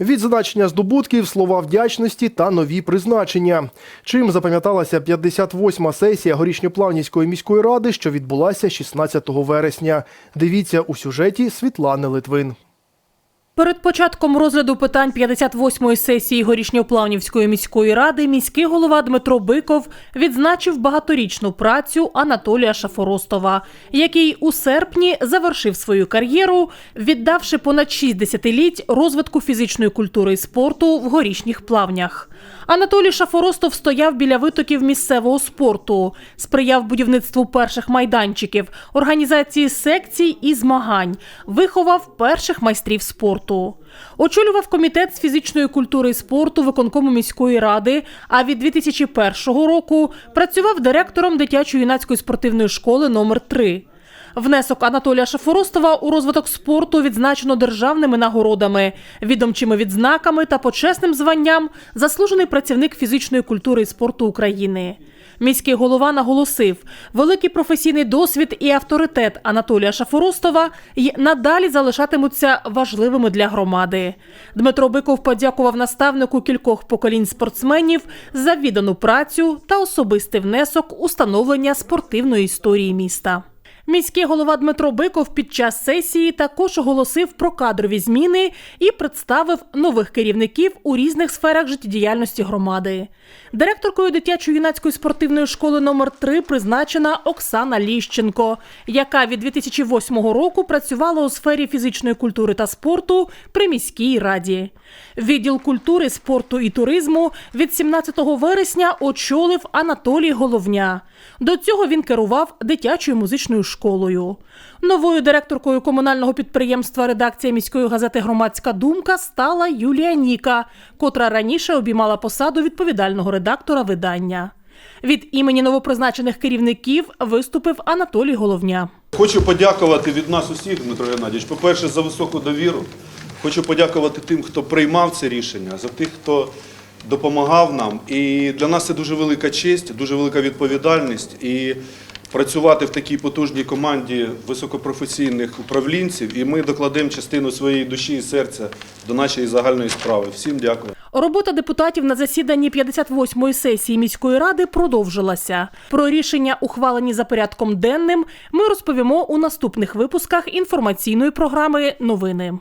Відзначення здобутків, слова вдячності та нові призначення. Чим запам'яталася 58-ма сесія Горішньоплавнівської міської ради, що відбулася 16 вересня. Дивіться у сюжеті Світлани Литвин. Перед початком розгляду питань 58-ї сесії Горішньоплавнівської міської ради міський голова Дмитро Биков відзначив багаторічну працю Анатолія Шафоростова, який у серпні завершив свою кар'єру, віддавши понад 6 десятиліть розвитку фізичної культури і спорту в горішніх плавнях. Анатолій Шафоростов стояв біля витоків місцевого спорту, сприяв будівництву перших майданчиків, організації секцій і змагань, виховав перших майстрів спорту. Очолював комітет з фізичної культури і спорту виконкому міської ради. А від 2001 року працював директором дитячо-юнацької спортивної школи номер 3 Внесок Анатолія Шафоростова у розвиток спорту відзначено державними нагородами, відомчими відзнаками та почесним званням заслужений працівник фізичної культури і спорту України. Міський голова наголосив, великий професійний досвід і авторитет Анатолія Шафоростова й надалі залишатимуться важливими для громади. Дмитро Биков подякував наставнику кількох поколінь спортсменів за віддану працю та особистий внесок у становлення спортивної історії міста. Міський голова Дмитро Биков під час сесії також оголосив про кадрові зміни і представив нових керівників у різних сферах життєдіяльності громади. Директоркою дитячо-юнацької спортивної школи номер 3 призначена Оксана Ліщенко, яка від 2008 року працювала у сфері фізичної культури та спорту при міській раді. Відділ культури, спорту і туризму від 17 вересня очолив Анатолій Головня. До цього він керував дитячою музичною школою. Новою директоркою комунального підприємства редакція міської газети Громадська думка стала Юлія Ніка, котра раніше обіймала посаду відповідального редактора видання. Від імені новопризначених керівників виступив Анатолій Головня. Хочу подякувати від нас усіх, Дмитро Геннадійович, по-перше, за високу довіру. Хочу подякувати тим, хто приймав це рішення, за тих, хто допомагав нам. І для нас це дуже велика честь, дуже велика відповідальність. І працювати в такій потужній команді високопрофесійних управлінців. І ми докладемо частину своєї душі і серця до нашої загальної справи. Всім дякую. Робота депутатів на засіданні 58-ї сесії міської ради продовжилася. Про рішення, ухвалені за порядком денним, ми розповімо у наступних випусках інформаційної програми Новини.